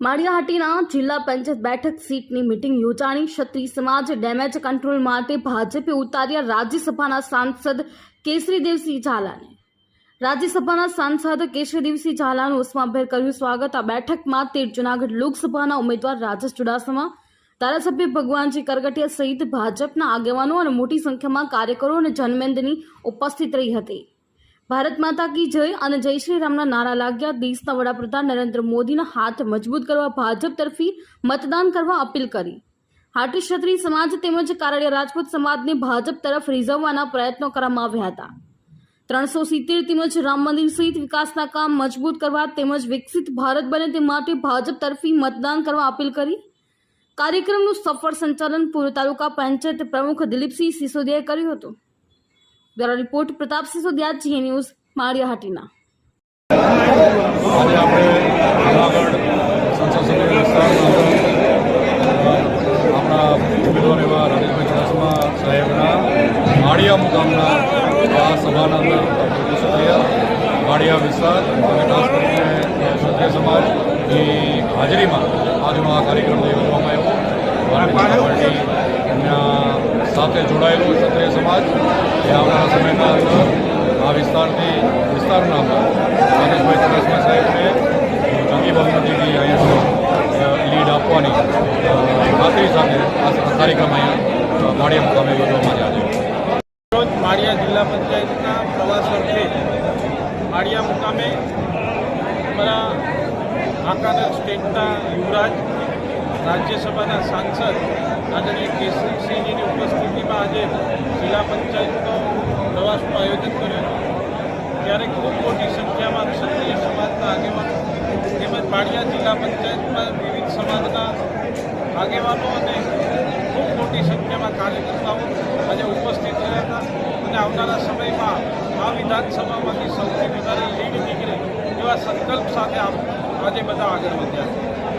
માળિયાહાટીના જિલ્લા પંચાયત બેઠક સીટની મિટિંગ યોજાણી. ક્ષત્રિય સમાજ ડેમેજ કંટ્રોલ માટે ભાજપે ઉતાર્યા રાજ્યસભાના સાંસદ કેસરીદેવસિંહ ઝાલાને. રાજ્યસભાના સાંસદ કેશરીદેવસિંહ ઝાલાનું ઉષ્માભેર કર્યું સ્વાગત. આ બેઠકમાં તેર જૂનાગઢ લોકસભાના ઉમેદવાર રાજેશ ચુડાસમા, ધારાસભ્ય ભગવાનજી કરગટિયા સહિત ભાજપના આગેવાનો અને મોટી સંખ્યામાં કાર્યકરો અને જનમેદની ઉપસ્થિત રહી હતી. ભારત માતા કી જય અને જય શ્રી રામના નારા લાગ્યા. દેશના વડાપ્રધાન નરેન્દ્ર મોદીના હાથ મજબૂત કરવા ભાજપ તરફી મતદાન કરવા અપીલ કરી. હાટી ક્ષત્રિય સમાજ તેમજ કારડિયા રાજપૂત સમાજને ભાજપ તરફ રીઝવવાના પ્રયત્નો કરવામાં આવ્યા હતા. ત્રણસો સિત્તેર તેમજ રામ મંદિર સહિત વિકાસના કામ મજબૂત કરવા તેમજ વિકસિત ભારત બને તે માટે ભાજપ તરફી મતદાન કરવા અપીલ કરી. કાર્યક્રમનું સફળ સંચાલન પૂર્વ તાલુકા પંચાયત પ્રમુખ દિલીપસિંહ સિસોદિયાએ કર્યું હતું. બ્યુરો રિપોર્ટ પ્રતાપસિંહ સોદિયા જીએ ન્યૂઝ, માળિયાહાટીના. આજે આપણે એવા રાજેશભાઈ ચુડાસમા સાહેબના માળિયા મુકામના આ સભાના અંદર માળિયા વિસ્તાર, અને ખાસ કરીને ક્ષત્રિય સમાજની હાજરીમાં આજનો આ કાર્યક્રમ સાથે જોડાયેલો ક્ષત્રિય સમાજ એ આવનારા સમયના અંદર આ વિસ્તારથી વિસ્તારના રાજેશભાઈ ચુડાસમા સાહેબને જંગી બહુમતીથી અહીંયા લીડ આપવાની ખાતરી સાથે આ કાર્યક્રમ અહીંયા માળિયા મુકામે યોજવામાં આવ્યા રોજ માળિયા જિલ્લા પંચાયતના પ્રવાસ અર્થે માળિયા મુકામે અમારા આકાનર સ્ટેટના યુવરાજ, રાજ્યસભાના સાંસદ આદરણીય કેસરીસિંહજીની ઉપસ્થિતિમાં આજે જિલ્લા પંચાયતનો પ્રવાસનું આયોજન કર્યું. ત્યારે ખૂબ મોટી સંખ્યામાં ક્ષત્રિય સમાજના આગેવાનો તેમજ માળિયા જિલ્લા પંચાયતમાં વિવિધ સમાજના આગેવાનો અને ખૂબ મોટી સંખ્યામાં કાર્યકર્તાઓ આજે ઉપસ્થિત રહ્યા હતા અને આવનારા સમયમાં આ વિધાનસભામાંથી સૌથી વધારે લીડ નીકળે એવા સંકલ્પ સાથે આજે બધા આગળ વધ્યા છે.